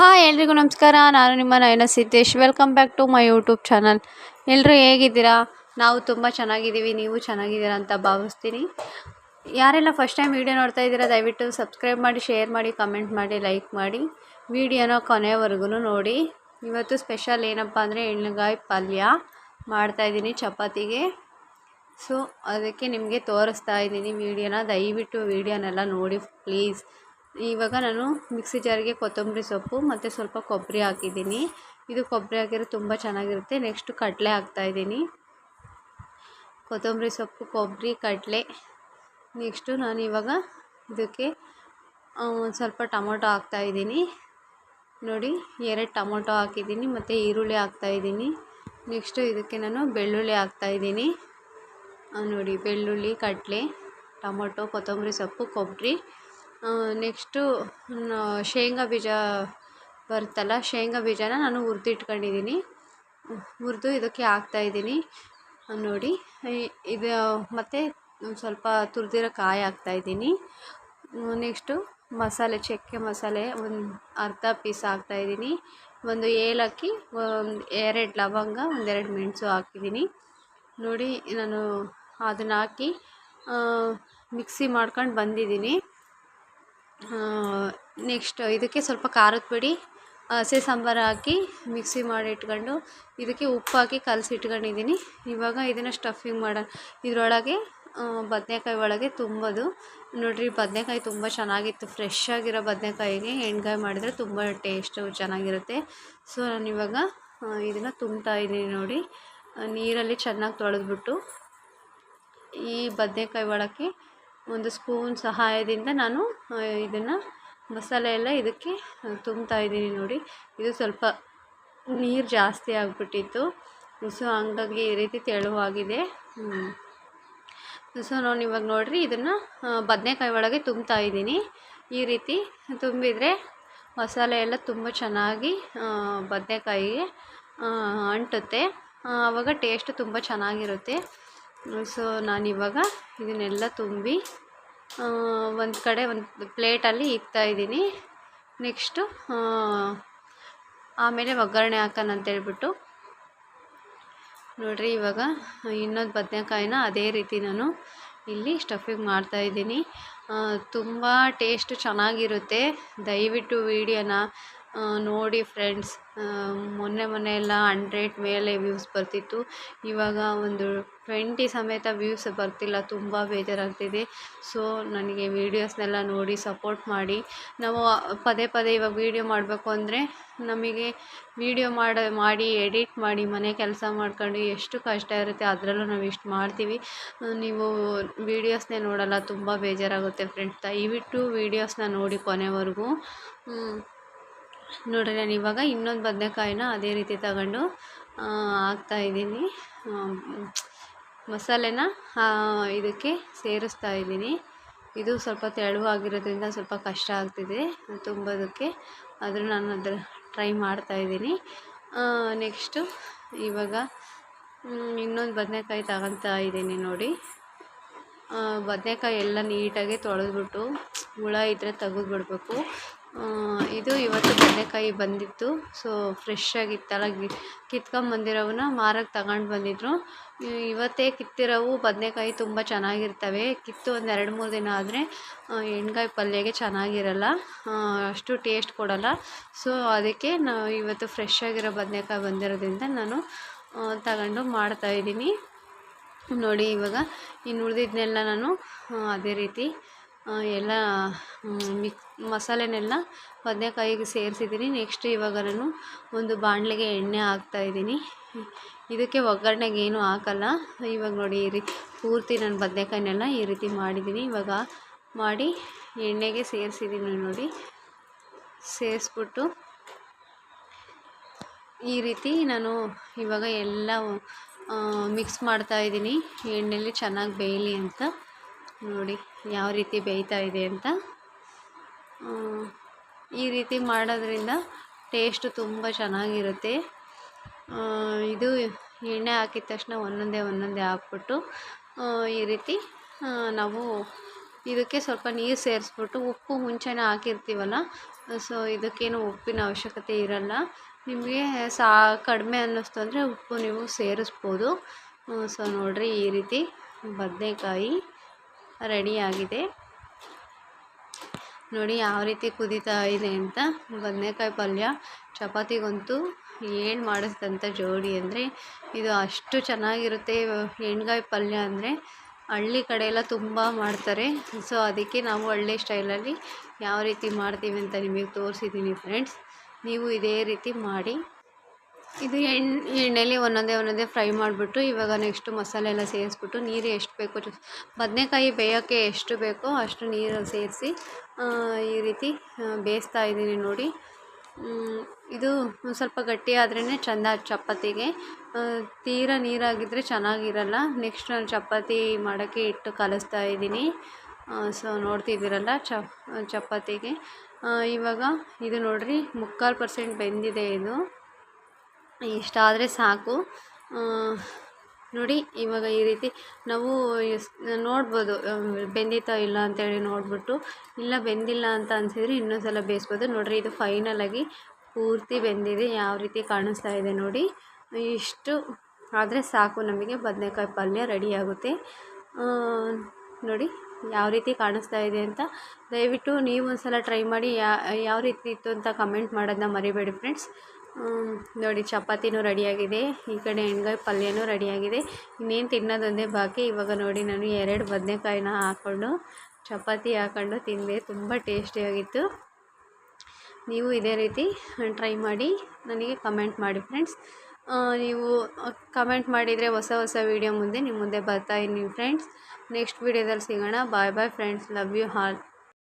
Hi ಎಲ್ರಿಗೂ ನಮಸ್ಕಾರ, ನಾನು ನಿಮ್ಮ Nayana Siddesh. Welcome back to my YouTube channel ಎಲ್ಲರೂ ಹೇಗಿದ್ದೀರಾ? ನಾವು ತುಂಬ ಚೆನ್ನಾಗಿದ್ದೀವಿ, ನೀವು ಚೆನ್ನಾಗಿದ್ದೀರಾ ಅಂತ ಭಾವಿಸ್ತೀನಿ. ಯಾರೆಲ್ಲ ಫಸ್ಟ್ ಟೈಮ್ ವೀಡಿಯೋ ನೋಡ್ತಾ ಇದ್ದೀರಾ, ದಯವಿಟ್ಟು ಸಬ್ಸ್ಕ್ರೈಬ್ ಮಾಡಿ ಶೇರ್ ಮಾಡಿ ಕಮೆಂಟ್ ಮಾಡಿ ಲೈಕ್ ಮಾಡಿ. ವಿಡಿಯೋನ ಕೊನೆವರೆಗೂ ನೋಡಿ. ಇವತ್ತು ಸ್ಪೆಷಲ್ ಏನಪ್ಪ ಅಂದರೆ ಎಣ್ಣೆಗಾಯಿ ಪಲ್ಯ ಮಾಡ್ತಾಯಿದ್ದೀನಿ ಚಪಾತಿಗೆ. ಸೊ ಅದಕ್ಕೆ ನಿಮಗೆ ತೋರಿಸ್ತಾ ಇದ್ದೀನಿ ವೀಡಿಯೋನ. ದಯವಿಟ್ಟು ವೀಡಿಯೋನೆಲ್ಲ ನೋಡಿ ಪ್ಲೀಸ್ ಇವಾಗ ನಾನು ಮಿಕ್ಸಿ ಜಾರಿಗೆ ಕೊತ್ತಂಬರಿ ಸೊಪ್ಪು ಮತ್ತು ಸ್ವಲ್ಪ ಕೊಬ್ಬರಿ ಹಾಕಿದ್ದೀನಿ. ಇದು ಕೊಬ್ಬರಿ ಹಾಕಿದ್ರೆ ತುಂಬ ಚೆನ್ನಾಗಿರುತ್ತೆ. ನೆಕ್ಸ್ಟು ಕಡಲೆ ಹಾಕ್ತಾಯಿದ್ದೀನಿ ಕೊತ್ತಂಬರಿ ಸೊಪ್ಪು, ಕೊಬ್ಬರಿ, ಕಡಲೆ. ನೆಕ್ಸ್ಟು ನಾನು ಇವಾಗ ಇದಕ್ಕೆ ಒಂದು ಸ್ವಲ್ಪ ಟೊಮೊಟೊ ಹಾಕ್ತಾಯಿದ್ದೀನಿ ನೋಡಿ, ಎರಡು ಟೊಮೊಟೊ ಹಾಕಿದ್ದೀನಿ ಮತ್ತು ಈರುಳ್ಳಿ ಹಾಕ್ತಾಯಿದ್ದೀನಿ ನೆಕ್ಸ್ಟು ಇದಕ್ಕೆ ನಾನು ಬೆಳ್ಳುಳ್ಳಿ ಹಾಕ್ತಾಯಿದ್ದೀನಿ ನೋಡಿ, ಬೆಳ್ಳುಳ್ಳಿ, ಕಡಲೆ, ಟೊಮೊಟೊ, ಕೊತ್ತಂಬರಿ ಸೊಪ್ಪು, ಕೊಬ್ಬರಿ. ನೆಕ್ಸ್ಟು ಶೇಂಗಾ ಬೀಜ ಬರುತ್ತಲ್ಲ, ಶೇಂಗಾ ಬೀಜನ ನಾನು ಹುರಿದಿಟ್ಕೊಂಡಿದ್ದೀನಿ ಹುರಿದು ಇದಕ್ಕೆ ಹಾಕ್ತಾಯಿದ್ದೀನಿ ನೋಡಿ ಇದು, ಮತ್ತು ಸ್ವಲ್ಪ ತುರಿದಿರೋ ಕಾಯಿ ಹಾಕ್ತಾಯಿದ್ದೀನಿ ನೆಕ್ಸ್ಟು ಮಸಾಲೆ, ಚಕ್ಕೆ ಮಸಾಲೆ ಒಂದು ಅರ್ಧ ಪೀಸ್ ಹಾಕ್ತಾಯಿದ್ದೀನಿ ಒಂದು ಏಲಕ್ಕಿ, ಒಂದು ಎರಡು ಲವಂಗ ಒಂದೆರಡು ಮೆಣಸು ಹಾಕಿದ್ದೀನಿ ನೋಡಿ, ನಾನು ಅದನ್ನ ಹಾಕಿ ಮಿಕ್ಸಿ ಮಾಡ್ಕೊಂಡು ಬಂದಿದ್ದೀನಿ ನೆಕ್ಸ್ಟ್ ಇದಕ್ಕೆ ಸ್ವಲ್ಪ ಖಾರದ ಪುಡಿ ಹಸಿ ಸಾಂಬಾರು ಹಾಕಿ ಮಿಕ್ಸಿ ಮಾಡಿ ಇಟ್ಕೊಂಡು ಇದಕ್ಕೆ ಉಪ್ಪು ಹಾಕಿ ಕಲಸಿ ಇಟ್ಕೊಂಡಿದ್ದೀನಿ. ಇವಾಗ ಇದನ್ನು ಸ್ಟಫಿಂಗ್ ಮಾಡೋಣ ಇದರೊಳಗೆ ಬದನೆಕಾಯಿ ಒಳಗೆ ತುಂಬೋದು. ನೋಡಿರಿ, ಬದನೆಕಾಯಿ ತುಂಬ ಚೆನ್ನಾಗಿತ್ತು. ಫ್ರೆಶ್ ಆಗಿರೋ ಬದನೆಕಾಯಿಗೆ ಎಣ್ಗಾಯಿ ಮಾಡಿದರೆ ತುಂಬ ಟೇಸ್ಟು ಚೆನ್ನಾಗಿರುತ್ತೆ. ಸೊ ನಾನು ಇವಾಗ ಇದನ್ನು ತುಂಬ್ತಾ ಇದ್ದೀನಿ ನೋಡಿ. ನೀರಲ್ಲಿ ಚೆನ್ನಾಗಿ ತೊಳೆದ್ಬಿಟ್ಟು ಈ ಬದನೆಕಾಯಿ ಒಳಕ್ಕೆ ಒಂದು ಸ್ಪೂನ್ ಸಹಾಯದಿಂದ ನಾನು ಇದನ್ನು ಮಸಾಲೆ ಎಲ್ಲ ಇದಕ್ಕೆ ತುಂಬ್ತಾ ಇದ್ದೀನಿ ನೋಡಿ. ಇದು ಸ್ವಲ್ಪ ನೀರು ಜಾಸ್ತಿ ಆಗಿಬಿಟ್ಟಿತ್ತು. ಸೊ, ಹಂಗಾಗಿ ಈ ರೀತಿ ತೆಳುವಾಗಿದೆ. ಸೊ, ನಾನು ಇವಾಗ ನೋಡಿರಿ ಇದನ್ನು ಬದನೇಕಾಯಿ ಒಳಗೆ ತುಂಬ್ತಾ ಇದ್ದೀನಿ. ಈ ರೀತಿ ತುಂಬಿದರೆ ಮಸಾಲೆ ಎಲ್ಲ ತುಂಬ ಚೆನ್ನಾಗಿ ಬದನೇಕಾಯಿಗೆ ಅಂಟುತ್ತೆ. ಆವಾಗ ಟೇಸ್ಟ್ ತುಂಬ ಚೆನ್ನಾಗಿರುತ್ತೆ. ಸೊ ನಾನಿವಾಗ ಇದನ್ನೆಲ್ಲ ತುಂಬಿ ಒಂದು ಕಡೆ ಒಂದು ಪ್ಲೇಟಲ್ಲಿ ಇಕ್ತಾಯಿದ್ದೀನಿ ನೆಕ್ಸ್ಟು ಆಮೇಲೆ ಒಗ್ಗರಣೆ ಹಾಕೋಣ ಅಂತೇಳ್ಬಿಟ್ಟು ನೋಡಿರಿ, ಇವಾಗ ಇನ್ನೊಂದು ಬದನೇಕಾಯಿನ ಅದೇ ರೀತಿ ನಾನು ಇಲ್ಲಿ ಸ್ಟಫಿಂಗ್ ಮಾಡ್ತಾಯಿದ್ದೀನಿ ತುಂಬ ಟೇಸ್ಟ್ ಚೆನ್ನಾಗಿರುತ್ತೆ. ದಯವಿಟ್ಟು ವೀಡಿಯೋನ ನೋಡಿ ಫ್ರೆಂಡ್ಸ್ ಮೊನ್ನೆ ಮೊನ್ನೆ ಎಲ್ಲ ಹಂಡ್ರೆಡ್ ಮೇಲೆ ವ್ಯೂಸ್ ಬರ್ತಿತ್ತು. ಇವಾಗ ಒಂದು ಟ್ವೆಂಟಿ ಸಮೇತ ವ್ಯೂಸ್ ಬರ್ತಿಲ್ಲ, ತುಂಬ ಬೇಜಾರಾಗ್ತಿದೆ. ಸೊ ನನಗೆ ವೀಡಿಯೋಸ್ನೆಲ್ಲ ನೋಡಿ ಸಪೋರ್ಟ್ ಮಾಡಿ. ನಾವು ಪದೇ ಪದೇ ಇವಾಗ ವೀಡಿಯೋ ಮಾಡಬೇಕು ಅಂದರೆ ನಮಗೆ ವೀಡಿಯೋ ಮಾಡ, ಮಾಡಿ, ಎಡಿಟ್ ಮಾಡಿ, ಮನೆ ಕೆಲಸ ಮಾಡ್ಕೊಂಡು ಎಷ್ಟು ಕಷ್ಟ ಇರುತ್ತೆ ಅದರಲ್ಲೂ ನಾವು ಇಷ್ಟು ಮಾಡ್ತೀವಿ. ನೀವು ವೀಡಿಯೋಸ್ನೇ ನೋಡಲ್ಲ, ತುಂಬ ಬೇಜಾರಾಗುತ್ತೆ ಫ್ರೆಂಡ್ಸ್. ದಯವಿಟ್ಟು ವೀಡಿಯೋಸ್ನ ನೋಡಿ ಕೊನೆವರೆಗೂ. ನೋಡಿರಿ, ನಾನು ಇವಾಗ ಇನ್ನೊಂದು ಬದನೇಕಾಯಿನ ಅದೇ ರೀತಿ ತಗೊಂಡು ಹಾಕ್ತಾಯಿದ್ದೀನಿ ಮಸಾಲೆನ ಇದಕ್ಕೆ ಸೇರಿಸ್ತಾ ಇದ್ದೀನಿ. ಇದು ಸ್ವಲ್ಪ ತೆಳುವಾಗಿರೋದ್ರಿಂದ ಸ್ವಲ್ಪ ಕಷ್ಟ ಆಗ್ತಿದೆ, ತುಂಬೋದಕ್ಕೆ. ಆದರೂ ನಾನು ಅದರ ಟ್ರೈ ಮಾಡ್ತಾಯಿದ್ದೀನಿ ನೆಕ್ಸ್ಟು ಇವಾಗ ಇನ್ನೊಂದು ಬದನೇಕಾಯಿ ತಗೊತಾ ಇದ್ದೀನಿ ನೋಡಿ. ಬದನೇಕಾಯಿ ಎಲ್ಲ ನೀಟಾಗಿ ತೊಳೆದ್ಬಿಟ್ಟು ಹುಳ ಇದ್ದರೆ ತೆಗೆದ್ಬಿಡ್ಬೇಕು. ಇದು ಇವತ್ತು ಬದನೆಕಾಯಿ ಬಂದಿತ್ತು. ಸೊ ಫ್ರೆಶ್ ಆಗಿತ್ತಲ್ಲ ಕಿತ್ಕೊಂಬಂದಿರೋವನ್ನ ಮಾರಕ್ಕೆ ತಗೊಂಡು ಬಂದಿದ್ರು. ಇವತ್ತೇ ಕಿತ್ತಿರೋವು ಬದನೇಕಾಯಿ ತುಂಬ ಚೆನ್ನಾಗಿರ್ತವೆ. ಕಿತ್ತು ಒಂದು ಎರಡು ಮೂರು ದಿನ ಆದರೆ ಎಣ್ಗಾಯಿ ಪಲ್ಯಗೆ ಚೆನ್ನಾಗಿರಲ್ಲ. ಅಷ್ಟು ಟೇಸ್ಟ್ ಕೊಡಲ್ಲ. ಸೊ ಅದಕ್ಕೆ ನಾವು ಇವತ್ತು ಫ್ರೆಶ್ ಆಗಿರೋ ಬದನೇಕಾಯಿ ಬಂದಿರೋದ್ರಿಂದ ನಾನು ತಗೊಂಡು ಮಾಡ್ತಾಯಿದ್ದೀನಿ ನೋಡಿ, ಇವಾಗ ಇನ್ನು ಉಳಿದಿದ್ದನ್ನೆಲ್ಲ ನಾನು ಅದೇ ರೀತಿ ಎಲ್ಲ ಮಿಕ್, ಮಸಾಲೆನೆಲ್ಲ ಬದನೆಕಾಯಿಗೆ ಸೇರಿಸಿದ್ದೀನಿ. ನೆಕ್ಸ್ಟ್ ಇವಾಗ ನಾನು ಒಂದು ಬಾಣಲೆಗೆ ಎಣ್ಣೆ ಹಾಕ್ತಾಯಿದ್ದೀನಿ ಇದಕ್ಕೆ ಒಗ್ಗರಣೆಗೆ ಏನೂ ಹಾಕಲ್ಲ. ಇವಾಗ ನೋಡಿ, ಈ ರೀತಿ ಪೂರ್ತಿ ನಾನು ಬದನೆಕಾಯಿನೆಲ್ಲ ಈ ರೀತಿ ಮಾಡಿದ್ದೀನಿ. ಇವಾಗ ಮಾಡಿ ಎಣ್ಣೆಗೆ ಸೇರಿಸಿದ್ದೀನಿ ನೋಡಿ. ಸೇರಿಸ್ಬಿಟ್ಟು ಈ ರೀತಿ ನಾನು ಇವಾಗ ಎಲ್ಲ ಮಿಕ್ಸ್ ಮಾಡ್ತಾ ಇದ್ದೀನಿ. ಎಣ್ಣೆಲಿ ಚೆನ್ನಾಗಿ ಬೇಯಲಿ ಅಂತ. ನೋಡಿ ಯಾವ ರೀತಿ ಬೇಯ್ತಾ ಇದೆ ಅಂತ. ಈ ರೀತಿ ಮಾಡೋದ್ರಿಂದ ಟೇಸ್ಟು ತುಂಬ ಚೆನ್ನಾಗಿರುತ್ತೆ. ಇದು ಎಣ್ಣೆ ಹಾಕಿದ ತಕ್ಷಣ ಒಂದೊಂದೇ ಒಂದೊಂದೇ ಹಾಕ್ಬಿಟ್ಟು ಈ ರೀತಿ ನಾವು ಇದಕ್ಕೆ ಸ್ವಲ್ಪ ನೀರು ಸೇರಿಸ್ಬಿಟ್ಟು ಉಪ್ಪು ಮುಂಚೆನೇ ಹಾಕಿರ್ತೀವಲ್ಲ ಸೊ ಇದಕ್ಕೇನು ಉಪ್ಪಿನ ಅವಶ್ಯಕತೆ ಇರಲ್ಲ. ನಿಮಗೆ ಸಾ, ಕಡಿಮೆ ಅನ್ನಿಸ್ತು ಅಂದರೆ ಉಪ್ಪು ನೀವು ಸೇರಿಸ್ಬೋದು. ಸೊ ನೋಡಿರಿ ಈ ರೀತಿ ಬದನೆಕಾಯಿ ರೆಡಿಯಾಗಿದೆ ನೋಡಿ ಯಾವ ರೀತಿ ಕುದೀತಾ ಇದೆ ಅಂತ. ಬದನೆಕಾಯಿ ಪಲ್ಯ ಚಪಾತಿಗಂತೂ ಏನು ಮಾಡಿಸಿದಂಥ ಜೋಡಿ ಅಂದರೆ ಇದು ಅಷ್ಟು ಚೆನ್ನಾಗಿರುತ್ತೆ. ಎಣ್ಗಾಯಿ ಪಲ್ಯ ಅಂದರೆ ಹಳ್ಳಿ ಕಡೆ ಎಲ್ಲ ತುಂಬ ಮಾಡ್ತಾರೆ. ಸೊ ಅದಕ್ಕೆ ನಾವು ಹಳ್ಳಿ ಸ್ಟೈಲಲ್ಲಿ ಯಾವ ರೀತಿ ಮಾಡ್ತೀವಿ ಅಂತ ನಿಮಗೆ ತೋರಿಸಿದ್ದೀನಿ ಫ್ರೆಂಡ್ಸ್ ನೀವು ಇದೇ ರೀತಿ ಮಾಡಿ. ಇದು ಎಣ್ಣೆ ಎಣ್ಣೆಯಲ್ಲಿ ಒಂದೊಂದೇ ಒಂದೊಂದೇ ಫ್ರೈ ಮಾಡಿಬಿಟ್ಟು ಇವಾಗ ನೆಕ್ಸ್ಟು ಮಸಾಲೆ ಎಲ್ಲ ಸೇರಿಸ್ಬಿಟ್ಟು ನೀರು ಎಷ್ಟು ಬೇಕೋ ಬದನೆಕಾಯಿ ಬೇಯೋಕ್ಕೆ ಎಷ್ಟು ಬೇಕೋ ಅಷ್ಟು ನೀರು ಸೇರಿಸಿ ಈ ರೀತಿ ಬೇಯಿಸ್ತಾ ಇದ್ದೀನಿ ನೋಡಿ. ಇದು ಸ್ವಲ್ಪ ಗಟ್ಟಿ ಆದ್ರೇ ಚೆಂದ ಚಪಾತಿಗೆ. ತೀರಾ ನೀರಾಗಿದ್ದರೆ ಚೆನ್ನಾಗಿರಲ್ಲ. ನೆಕ್ಸ್ಟ್ ನಾನು ಚಪಾತಿ ಮಾಡೋಕ್ಕೆ ಇಟ್ಟು ಕಲಿಸ್ತಾ ಇದ್ದೀನಿ. ಸೊ ನೋಡ್ತಿದ್ದೀರಲ್ಲ ಚಪಾತಿಗೆ. ಇವಾಗ ಇದು ನೋಡಿರಿ, ಮುಕ್ಕಾಲು ಪರ್ಸೆಂಟ್ ಬೆಂದಿದೆ ಇದು. ಇಷ್ಟಾದರೆ ಸಾಕು. ನೋಡಿ, ಇವಾಗ ಈ ರೀತಿ ನಾವು ನೋಡ್ಬೋದು ಬೆಂದಿತಾ ಇಲ್ಲ ಅಂತೇಳಿ ನೋಡಿಬಿಟ್ಟು, ಇಲ್ಲ ಬೆಂದಿಲ್ಲ ಅಂತ ಅನ್ಸಿದ್ರೆ ಇನ್ನೊಂದು ಸಲ ಬೇಯಿಸ್ಬೋದು. ನೋಡಿರಿ, ಇದು ಫೈನಲಾಗಿ ಪೂರ್ತಿ ಬೆಂದಿದೆ, ಯಾವ ರೀತಿ ಕಾಣಿಸ್ತಾ ಇದೆ ನೋಡಿ. ಇಷ್ಟು ಆದರೆ ಸಾಕು ನಮಗೆ, ಬದನೆಕಾಯಿ ಪಲ್ಯ ರೆಡಿಯಾಗುತ್ತೆ ನೋಡಿ, ಯಾವ ರೀತಿ ಕಾಣಿಸ್ತಾ ಇದೆ ಅಂತ. ದಯವಿಟ್ಟು ನೀವು ಒಂದು ಸಲ ಟ್ರೈ ಮಾಡಿ ಯಾವ ರೀತಿ ಇತ್ತು ಅಂತ ಕಮೆಂಟ್ ಮಾಡೋದನ್ನ ಮರಿಬೇಡಿ ಫ್ರೆಂಡ್ಸ್ ನೋಡಿ ಚಪಾತಿನೂ ರೆಡಿಯಾಗಿದೆ. ಈ ಕಡೆ ಎಣ್ಗಾಯಿ ಪಲ್ಯನೂ ರೆಡಿಯಾಗಿದೆ. ಇನ್ನೇನು ತಿನ್ನೋದೊಂದೇ ಬಾಕಿ. ಇವಾಗ ನೋಡಿ ನಾನು ಎರಡು ಬದನೆಕಾಯಿನ ಹಾಕ್ಕೊಂಡು ಚಪಾತಿ ಹಾಕ್ಕೊಂಡು ತಿಂದೆ. ತುಂಬ ಟೇಸ್ಟಿಯಾಗಿತ್ತು ನೀವು ಇದೇ ರೀತಿ ಟ್ರೈ ಮಾಡಿ. ನನಗೆ ಕಮೆಂಟ್ ಮಾಡಿ ಫ್ರೆಂಡ್ಸ್ ನೀವು ಕಮೆಂಟ್ ಮಾಡಿದರೆ ಹೊಸ ಹೊಸ ವೀಡಿಯೋ ಮುಂದೆ ನಿಮ್ಮ ಮುಂದೆ ಬರ್ತಾ ಇದ್ದೀನಿ ಫ್ರೆಂಡ್ಸ್ ನೆಕ್ಸ್ಟ್ ವೀಡಿಯೋದಲ್ಲಿ ಸಿಗೋಣ. Bye bye friends love you all